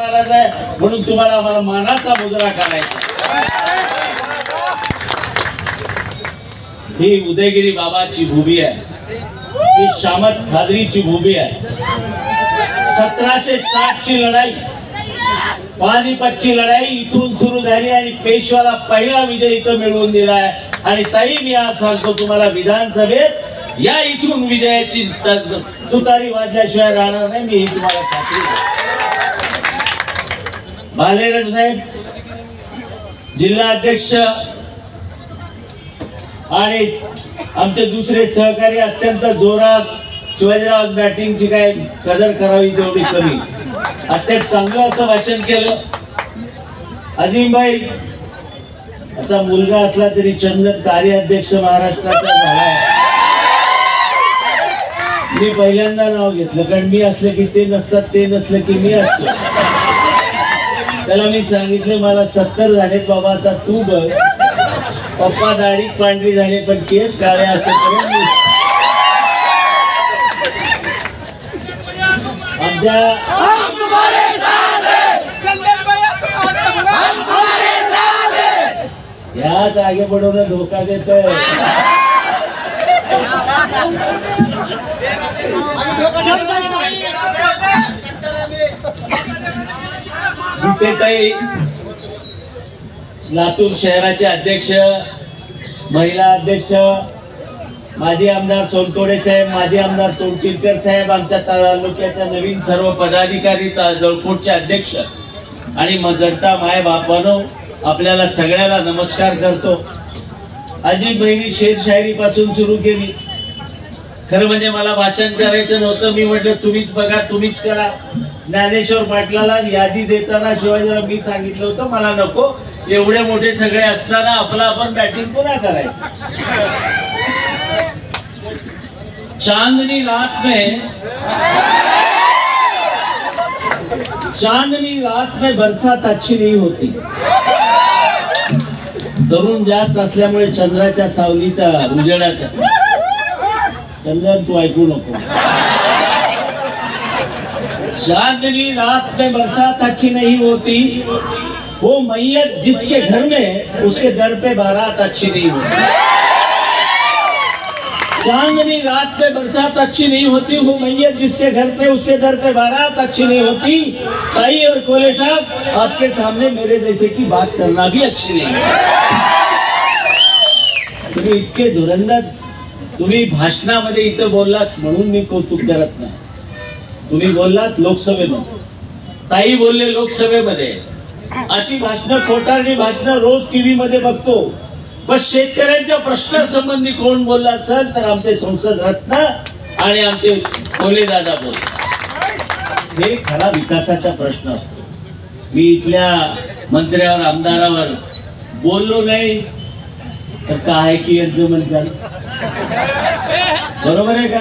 महाराज आहे. म्हणून तुम्हाला आम्हाला मानाचा मुजरा करायचा ही उदयगिरी बाबाची भूमी आहे. ही शामत खादरीची भूमी आहे. सतराशे साठ ची लढाई पानिपतची लढाई इथून सुरू झाली आणि पेशवाला पहिला विजय इथं मिळवून दिलाय आणि ताई मी आज सांगतो तुम्हाला विधानसभेत या इथून विजयाची तुतारी वाजल्याशिवाय राहणार नाही. मी ही तुम्हाला खात्री देतो. साहेब जिल्हा अध्यक्ष आणि आमचे दुसरे सहकारी अत्यंत जोरात शिवाजीराव बॅटिंगची काय कदर करावी तेवढी कमी. अत्यंत चांगलं असं भाषण केलं. अजिमबाई आता मुलगा असला तरी चंदन कार्याध्यक्ष महाराष्ट्राचा झाला. मी पहिल्यांदा नाव घेतलं कारण मी असलं की ते नसतात ते नसलं की मी असतो. त्याला मी सांगितलं मला सत्तर झालेत बाबा आता तू बघ. पप्पा दाढी पांढरी झाली पण केस काळे असं करून आमच्या याच आगे पडवणं धोका देत काही लातूर शहराचे अध्यक्ष महिला अध्यक्ष माजी आमदार सोनकोडे साहेब माजी आमदार तोडचिलकर साहेब आमच्या तालुक्याच्या नवीन सर्व पदाधिकारी ता- जळकोटचे अध्यक्ष आणि मग जनता माय बापानो आपल्याला सगळ्याला नमस्कार करतो. अजित बहिणी शेरशायरीपासून सुरू केली. खरं म्हणजे मला भाषण करायचं नव्हतं. मी म्हटलं तुम्हीच बघा तुम्हीच करा. ज्ञानेश्वर पाटलाला यादी देताना शिवाजीला मी सांगितलं होतं मला नको. एवढे मोठे सगळे असताना आपला आपण बॅटिंग पुन्हा करायचं? चांदनी रात में चांदनी रात में बरसात अच्छी नाही होती. तरुण जास्त असल्यामुळे चंद्राच्या सावलीचा उजेडाचा. चंदन तू ऐकू नको चांदनी रात में बरसात अच्छी नहीं होती। वो मैयत जिसके घर में, उसके दर पे बारात अच्छी नहीं होती। चांदनी रात में बरसात अच्छी नहीं होती। वो मैयत जिसके घर पे, उसके दर पे बारात अच्छी नहीं होती। ताई और कोले साहब, आपके सामने मेरे जैसे की बात करना भी अच्छी नहीं है तुम्ही इतके धुरंदर तुम्ही भाषणामध्ये इथं बोललात म्हणून मी कौतुक करत नाही. तुम्ही बोललात लोकसभेमध्ये. ताई बोलले लोकसभेमध्ये. अशी भाषणं खोटारणी भाषणं रोज टीव्ही मध्ये बघतो. पण शेतकऱ्यांच्या प्रश्नासंबंधी कोण बोलला असेल तर आमचे संसद रत्न आणि आमचे कोले दादा बोल हे खरा विकासाचा प्रश्न असतो. मी इथल्या मंत्र्यावर आमदारावर बोललो नाही. तर काय की यांचं म्हणतात बरोबर आहे का?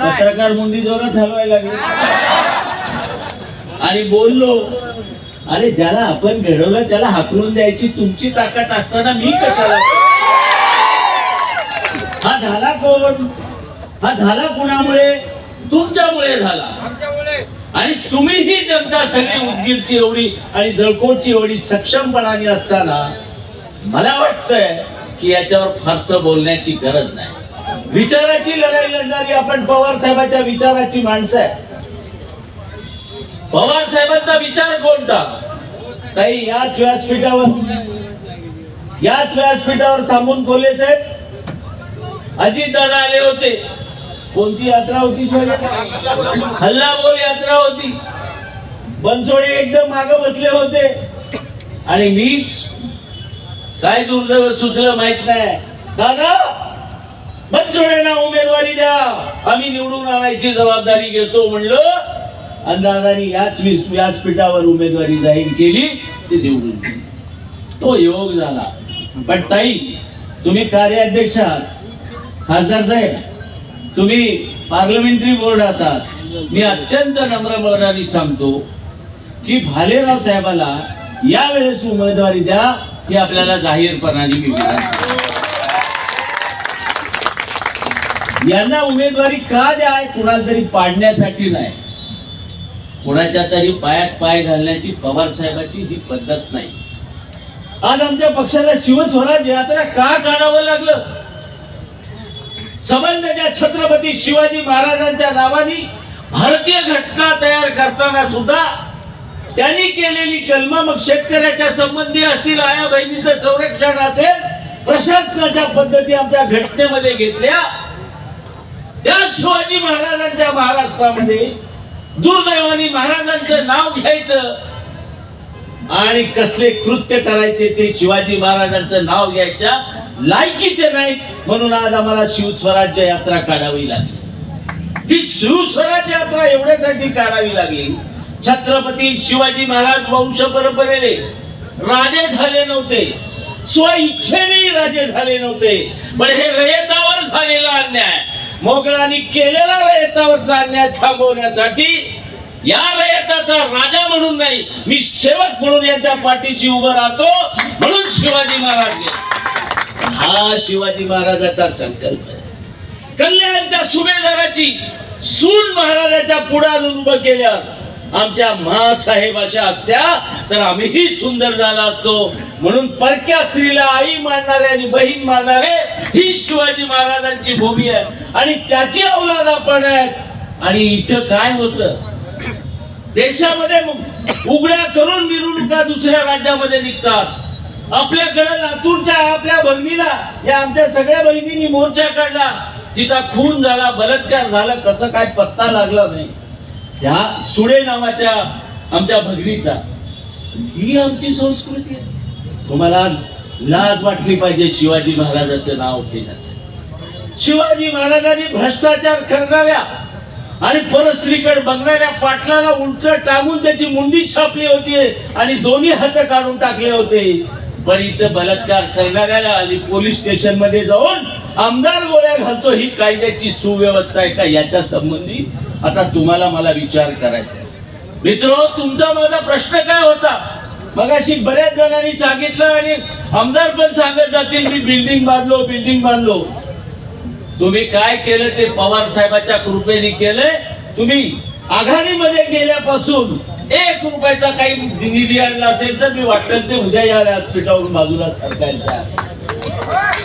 पत्रकार मुंडी जोरात हलवायला लागली. आणि बोललो अरे ज्याला आपण घडवलं त्याला हाकलून द्यायची तुमची ताकद असताना मी कशाला? हा झाला कोण? हा झाला कुणामुळे? तुमच्यामुळे झाला. आणि तुम्ही ही जनता सगळी उदगीरची एवढी आणि जळकोटची एवढी सक्षमपणाने असताना मला वाटतंय की याच्यावर फारसं बोलण्याची गरज नाही. विचाराची लढाई लढणारी आपण पवार साहेबांच्या विचाराची माणसं आहे पवार साहेबांचा विचार कोणता? ताई याच व्यासपीठावर याच व्यासपीठावर थांबून बोलले साहेब. अजित दादा आले होते. कोणती यात्रा होती हल्ला बोल यात्रा होती. बनसोडे एकदम माग बसले होते. आणि मीच काय दुर्दैव सुचलं माहीत नाही. दादा बनसोडेंना उमेदवारी द्या. आम्ही निवडून आणायची जबाबदारी घेतो म्हणलं. आणि दादानी याच व्यासपीठावर उमेदवारी जाहीर केली ते निवडून तो योग झाला. पण ताई तुम्ही कार्याध्यक्ष आहात. खासदार साहेब तुम्ही पार्लमेंटरी बोर्ड आहात. मी अत्यंत नम्रपणाने सांगतो की भालेराव साहेबाला यावेळेस उमेदवारी द्या. ही आपल्याला जाहीरपणाने मिळणार. यांना उमेदवारी का द्या कुणाला तरी पाडण्यासाठी नाही. कुणाच्या तरी पायात पाय घालण्याची पवार साहेबाची ही पद्धत नाही. आज आमच्या पक्षाला शिवस्वराज यात्रा का काढावं लागलं? संबंधाच्या छत्रपती शिवाजी महाराजांच्या नावाने भारतीय घटना तयार करताना सुद्धा त्यांनी केलेली जन्म मग शेतकऱ्याच्या संबंधी असतील आया बहिणीचं संरक्षण असेल प्रशासनाच्या पद्धती आमच्या घटनेमध्ये घेतल्या. त्या शिवाजी महाराजांच्या महाराष्ट्रामध्ये दुर्दैवानी महाराजांचं नाव घ्यायचं आणि कसले कृत्य करायचे ते शिवाजी महाराजांचं नाव घ्यायच्या लायकीचे नाही म्हणून आज आम्हाला शिवस्वराज्य यात्रा काढावी लागली. ही शिवस्वराज्य यात्रा एवढ्यासाठी काढावी लागली छत्रपती शिवाजी महाराज वंश परंपरेने राजे झाले नव्हते. स्व इच्छेने राजे झाले नव्हते. पण हे रयतावर झालेला अन्याय. मोगलांनी केलेला रयतावरचा अन्याय थांबवण्यासाठी या रयताचा राजा म्हणून नाही मी सेवक म्हणून यांच्या पाठीशी उभं राहतो म्हणून शिवाजी महाराज हा शिवाजी महाराजाचा संकल्प आहे. कल्याणच्या सुभेदाराची सून महाराजाच्या पुढे उभं केल्यावर आमच्या महासाहेब अशा असत्या तर आम्हीही सुंदर झाला असतो. म्हणून परक्या स्त्रीला आई मानणारे आणि बहीण मानणारे ही शिवाजी महाराजांची भूमी आहे. आणि त्याची अवलाद आपण आहेत आणि इथं काय होत? देशामध्ये उघड्या करून मिरवणुका दुसऱ्या राज्यामध्ये निघतात. आपल्याकडे लातूरच्या आपल्या बहिणीला या आमच्या सगळ्या बहिणींनी मोर्चा काढला. तिचा खून झाला बलात्कार झाला कसं काय पत्ता लागला नाही. त्या सुडे नावाच्या आमच्या भगिनीचा. ही आमची संस्कृती आहे. तुम्हाला लाज वाटली पाहिजे शिवाजी महाराजाचं नाव घेण्याचं. शिवाजी महाराजांनी भ्रष्टाचार करणाऱ्या आणि परस्त्रीकडे बघणाऱ्या पाटलाला उलट टांगून त्याची मुंडी छापली होती आणि दोन्ही हात काढून टाकले होते. पण इथं बलात्कार करणाऱ्याला आणि पोलीस स्टेशनमध्ये जाऊन आमदार गोळ्या घालतो ही कायद्याची सुव्यवस्था आहे का? याच्या संबंधी आता तुम्हाला मला विचार करायचा आहे. मित्र तुमचा माझा प्रश्न काय होता? मगाशी बऱ्याच जणांनी सांगितलं आणि आमदार पण सांगत जातील मी बिल्डिंग बांधलो बिल्डिंग बांधलो. तुम्ही काय केलं ते पवार साहेबाच्या कृपेने केलंय? तुम्ही आघाडीमध्ये गेल्यापासून एक रुपयाचा काही निधी आणला असेल तर मी वाटतं ते उद्या या व्यासपीठावरून बाजूला सरकारच्या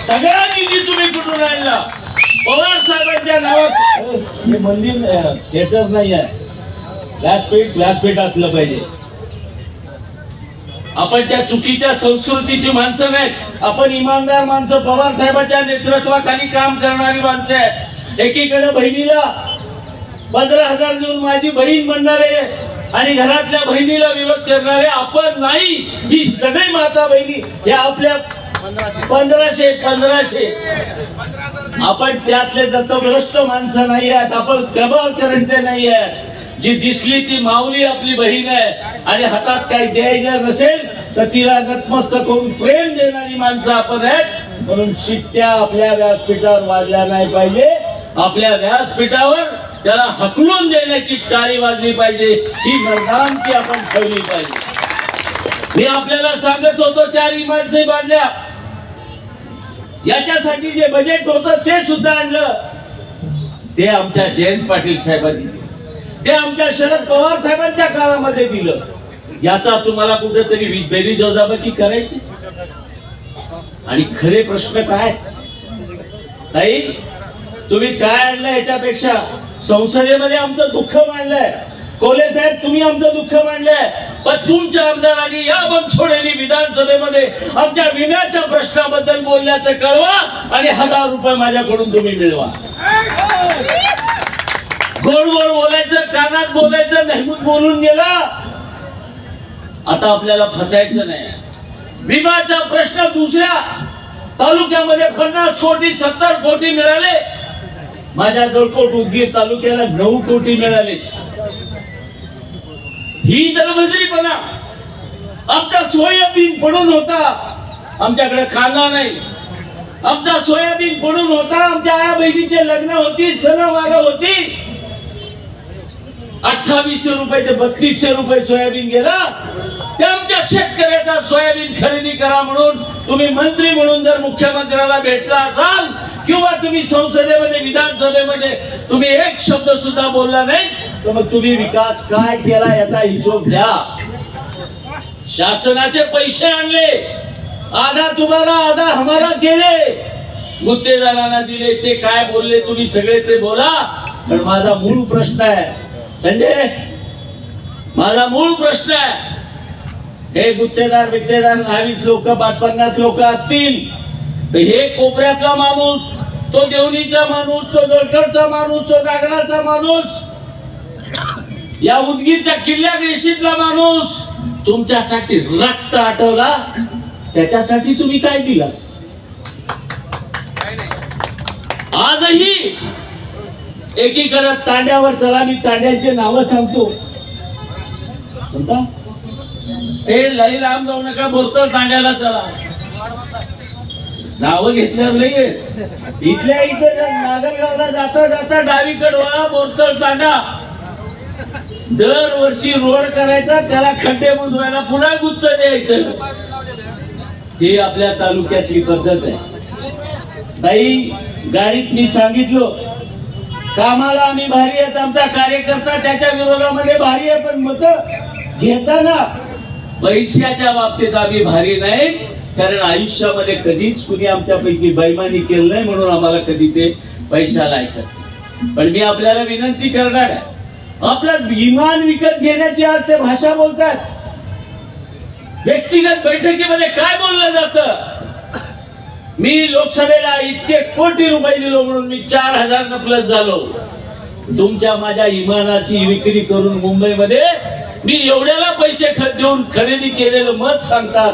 सगळा निधी तुम्ही कुठून आणला? पवार साहेबांच्या नावात. हे मंदिर थिएटर नाही आहे. व्यासपीठ व्यासपीठ असलं पाहिजे. आपण त्या चुकीच्या संस्कृतीची माणसं नाहीत. आपण इमानदार माणसं. पवार साहेबांच्या नेतृत्वाखाली काम करणारी माणसं आहेत. एकीकडे बहिणीला पंधरा हजार देऊन माझी बहीण म्हणणारे आणि घरातल्या बहिणीला विरोध करणारे आपण नाही. ही सगळी माता बहिणी या आपल्या पंधराशे. पंधराशे आपण त्यातले दत्तभ्रष्ट माणसं नाही आहेत आपण प्रबळ करंटे नाही आहेत. जी दिसली ती माऊली आपली बहीण आहे. आणि हातात काही द्यायचं नसेल तर तिला नतमस्तक होऊन प्रेम देणारी माणसं आपण आहेत. म्हणून शिट्ट्या आपल्या व्यासपीठावर वाजल्या नाही पाहिजे. आपल्या व्यासपीठावर त्याला हकलून देण्याची टाळी वाजली पाहिजे. ही मर्दानकी आपण ठेवली पाहिजे. मी आपल्याला सांगत होतो चार इमारती बांधल्या. याच्यासाठी जे बजेट होतं ते सुद्धा आणलं. ते आमच्या जयंत पाटील साहेबांनी दिलं. ते आमच्या शरद पवार साहेबांच्या काळामध्ये दिलं. याचा तुम्हाला कुठेतरी बेरी जोजाबाकी करायची? आणि खरे प्रश्न काय? ताई तुम्ही काय आणलं याच्यापेक्षा? संसदेमध्ये आमचं दुःख मांडलंय कोले साहेब तुम्ही आमचं दुःख मांडलंय पण तुमच्या आमदारांनी या बनसोडेली विधानसभेमध्ये आमच्या विम्याच्या प्रश्नाबद्दल बोलल्याचं कळवा आणि हजार रुपये माझ्याकडून तुम्ही मिळवा. गोड गोड बोलायचं कानात बोलायचं नेहमीच बोलून गेला. आता आपल्याला फसायचं नाही. विम्याचा प्रश्न दुसऱ्या तालुक्यामध्ये पन्नास कोटी सत्तर कोटी मिळाले. माझ्या जळकोट उदगीर तालुक्याला नऊ कोटी मिळाले. ही दरबदरीपणा आमचा सोयाबीन पडून होता. आमच्याकडे कांदा नाही. आमचा सोयाबीन पडून होता. आमच्या आया बहिणीचे लग्न होती सणवार होती. अठ्ठावीसशे रुपये ते बत्तीसशे रुपये सोयाबीन गेला. ते आमच्या शेतकऱ्याचा सोयाबीन खरेदी करा म्हणून तुम्ही मंत्री म्हणून जर मुख्यमंत्र्याला भेटला असाल किंवा तुम्ही संसदेमध्ये विधानसभेमध्ये तुम्ही एक शब्द सुद्धा बोलला नाही तर मग तुम्ही विकास काय केला याचा हिशोब द्या शासनाचे पैसे आणले. आधा तुम्हाला आधा हमारा गेले गुत्तेदारांना दिले ते काय बोलले तुम्ही सगळे ते बोला. पण माझा मूळ प्रश्न आहे. संजय माझा मूळ प्रश्न आहे. हे गुत्तेदार बित्तेदार दहावीस लोक पाच पन्नास लोक असतील तर हे कोपऱ्यातला माणूस तो देवणीचा माणूस तो दोडकडचा माणूस तो नागराचा माणूस या उदगीरच्या किल्ल्या रेशीतला माणूस तुमच्यासाठी रक्त आठवला त्याच्यासाठी तुम्ही काय दिला? आजही एकीकडे तांड्यावर चला मी तांड्यांचे नाव सांगतो. कोणता? हे लई लांब जाऊ नका बोलतो तांड्याला चला. नाव घेतल्यावर नाहीये इथल्या इथे नागरगावला जाता जाता डावीकडे वळा बोरचड तांडा. दरवर्षी रोड करायचा त्याला खड्डे बुजवायला पुन्हा गुच्छ द्यायचं. ही आपल्या तालुक्याची पद्धत आहे. बाई गाडीत मी सांगितलो कामाला आम्ही भारी आहेत आमचा कार्यकर्ता त्याच्या विरोधामध्ये भारी आहे पण मत घेताना पैशाच्या बाबतीत आम्ही भारी नाही कारण आयुष्यामध्ये कधीच कुणी आमच्यापैकी बैमानी केलं नाही म्हणून आम्हाला कधी ते पैशाला ऐकत पण मी आपल्याला विनंती करणार आहे आपलं विमान विकत घेण्याची आज ते भाषा बोलतात व्यक्तिगत बैठकीमध्ये काय बोललं जात? मी लोकसभेला इतके कोटी रुपये दिलो म्हणून मी चार हजार प्लस झालो. तुमच्या माझ्या इमानाची विक्री करून मुंबईमध्ये मी एवढ्याला पैसे खत देऊन खरेदी केलेलं मत सांगतात.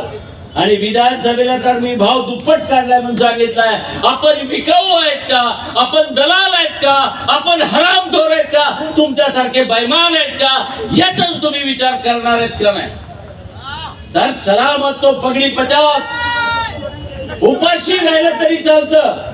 आणि विधानसभेला तर मी भाव दुप्पट काढलाय म्हणून सांगितलाय. आपण विकाऊ आहेत का? आपण दलाल आहेत का? आपण हरामखोर आहेत का? तुमच्यासारखे बैमान आहेत का? याचा तुम्ही विचार करणार आहेत का नाही? सर सलामत तो पगडी पचास. उपाशी राहिलं तरी चालतं.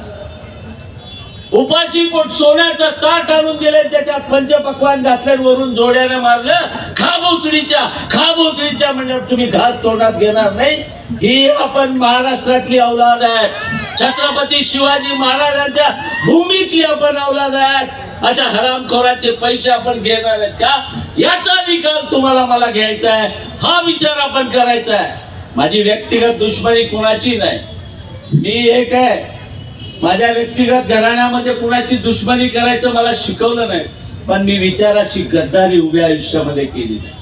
उपाशी पोट सोन्याचं ताट आणून दिले त्याच्यात पंचपक्वान घातलं वरून जोड्याने मारलं. खाब उचडीच्या खाब उचडीच्या म्हणजे तुम्ही घास तोंडात घेणार नाही. ही आपण महाराष्ट्रातली अवलाद आहे. छत्रपती शिवाजी महाराजांच्या भूमीतली आपण अवलाद आहेत अशा हरामखोराचे पैसे आपण घेणार आहेत का? याचा निकाल तुम्हाला मला घ्यायचा आहे. हा विचार आपण करायचा आहे. माझी व्यक्तिगत दुश्मनी कुणाची नाही. मी एक आहे. माझ्या व्यक्तिगत घराण्यामध्ये कुणाची दुश्मनी करायचं मला शिकवलं नाही. पण मी विचाराशी गद्दारी उभ्या आयुष्यामध्ये केली नाही.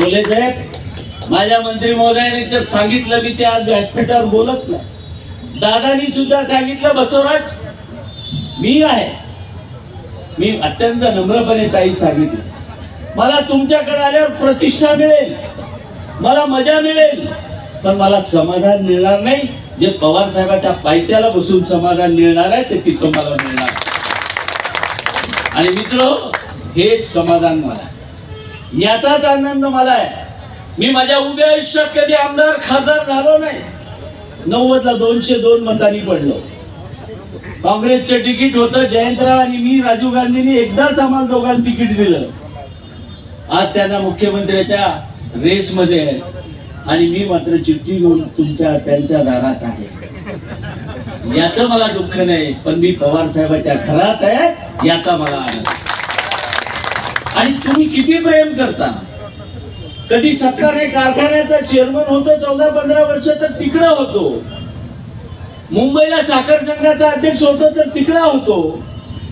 बोले साहेब माझ्या मंत्री महोदयाने तर सांगितलं मी ते आज व्यासपीठावर बोलत नाही. दादानी सुद्धा सांगितलं बसवराज मी आहे. मी अत्यंत नम्रपणे ताई सांगितलं. मला तुमच्याकडे आल्यावर प्रतिष्ठा मिळेल. मला मजा मिळेल. पण मला समाधान मिळणार नाही. जे पवार साहेबाच्या पायथ्याला बसून समाधान मिळणार आहे ते तिथं मला मिळणार. आणि मित्र हेच समाधान मला आहे. याचाच आनंद मला आहे. मी माझ्या उभ्या आयुष्यात कधी आमदार खासदार झालो नाही. नव्वदला दोनशे दोन मतांनी पडलो. काँग्रेसचं तिकीट होतं जयंतराव आणि मी राजीव गांधींनी एकदाच आम्हाला दोघांना तिकीट दिलं. आज त्यांना मुख्यमंत्र्याच्या रेसमध्ये आहे. आणि मी मात्र चिठ्ठी घेऊन तुमच्या त्यांच्या दारात आहे. याचं मला दुःख नाही पण मी पवार साहेबाच्या घरात आहे याचा मला आनंद. आणि तुम्ही किती प्रेम करता? कधी सत्ताने कारखान्याचा चेअरमन होतो चौदा पंधरा वर्ष तर तिकडं होतो. मुंबईला साखर संघाचा अध्यक्ष होतो तर तिकडा होतो.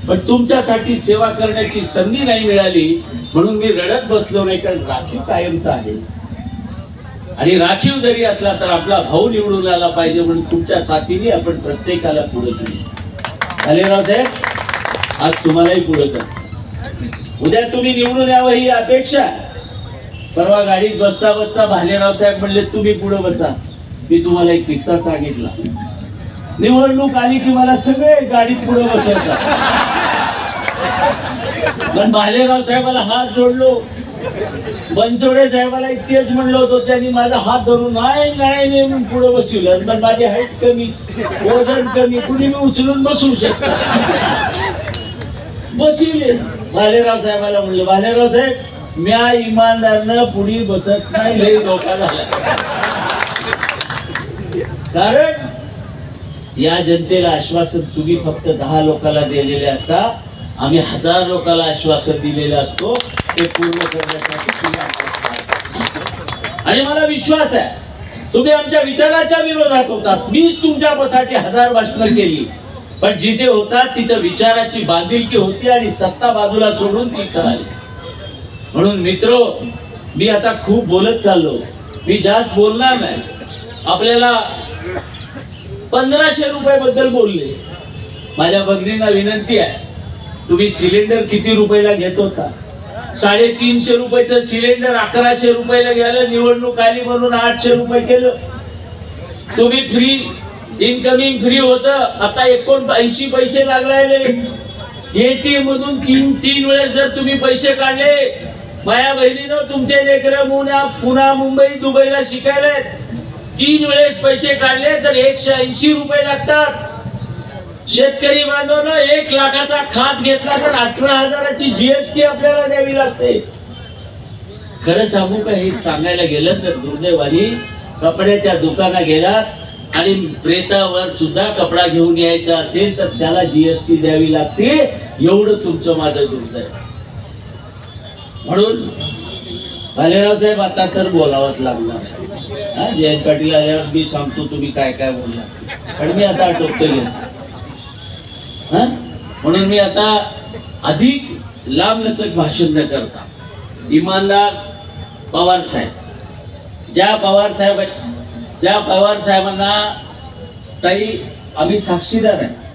पण तुमच्यासाठी सेवा करण्याची संधी नाही मिळाली म्हणून मी रडत बसलो नाही कारण राखीव कायमचा आहे. आणि राखीव जरी असला तर आपला भाऊ निवडून आला पाहिजे म्हणून तुमच्या साथीने आपण प्रत्येकाला पुढे केली अलेराव साहेब आज तुम्हालाही पुढे करतो. उद्या तुम्ही निवडून यावं ही अपेक्षा. परवा गाडीत बसता बसता भालेराव साहेब म्हणले तुम्ही पुढे बसा. मी तुम्हाला एक किस्सा सांगितला. निवडणूक आली की मला सगळे गाडीत पुढे बसवतात. पण भालेराव साहेबाला हात जोडलो. बनसोडे साहेबाला इतकेच म्हणलं होतं त्यांनी माझा हात धरून नाही नाही नाही म्हणून पुढे बसवलं. पण माझी हाईट कमी वजन कमी कुणी मी उचलून बसवू शकतो. बसविले. भालेराव साहेबाला म्हणलं भालेराव साहेब म्या इमानदारनं पुढे बसत नाही. लई धोका झाला. कारण या जनतेला आश्वासन तुम्ही फक्त दहा लोकांना दिलेले असता आम्ही हजार लोकांना आश्वासन दिलेलं असतो ते पूर्ण करण्यासाठी आणि मला विश्वास आहे तुम्ही आमच्या विचाराच्या विरोधात होतात. मीच तुमच्यासाठी हजार भाषणं केली. पण जिथे होता तिथं विचाराची बांधिलकी होती आणि सत्ता बाजूला सोडून ती करायची म्हणून मित्र मी आता खूप बोलत चाललो. मी जास्त बोलणार नाही. आपल्याला पंधराशे रुपये बद्दल बोलले. माझ्या भगिनींना विनंती आहे तुम्ही सिलेंडर किती रुपयाला घेत होता? साडेतीनशे रुपयाचं सिलेंडर अकराशे रुपयाला गेलं निवडणूक आली म्हणून आठशे रुपये केलं. तुम्ही फ्री इनकमिंग फ्री होत. आता एकोणऐंशी पैसे लागलाय एटीएम मधून तीन तीन वेळेस जर तुम्ही पैसे काढले माया बहिणीनं तुमचे लेकर पुण्या पुन्हा मुंबई दुबईला शिकायला तीन वेळेस पैसे काढले तर एकशे ऐंशी रुपये लागतात. शेतकरी बांधवानं एक लाखाचा खात घेतला तर अठरा हजाराची जीएसटी आपल्याला द्यावी लागते. खरं सांगू का हे सांगायला गेलं तर दुर्दैवानी कपड्याच्या दुकानात गेलात आणि प्रेतावर सुद्धा कपडा घेऊन यायचा असेल तर त्याला जीएसटी द्यावी लागते. एवढं तुमचं माझं दुर्दैव म्हणून भालेराव साहेब आता तर बोलावंच लागणार हा जयंत पाटील आल्यावर मी सांगतो तुम्ही काय काय बोलला पण मी आता आटोपतो हा? म्हणून मी आता अधिक लांबलचक भाषण न करता इमानदार पवार साहेब ज्या पवार साहेब त्या पवार साहेबांना ताई आम्ही साक्षीदार आहे.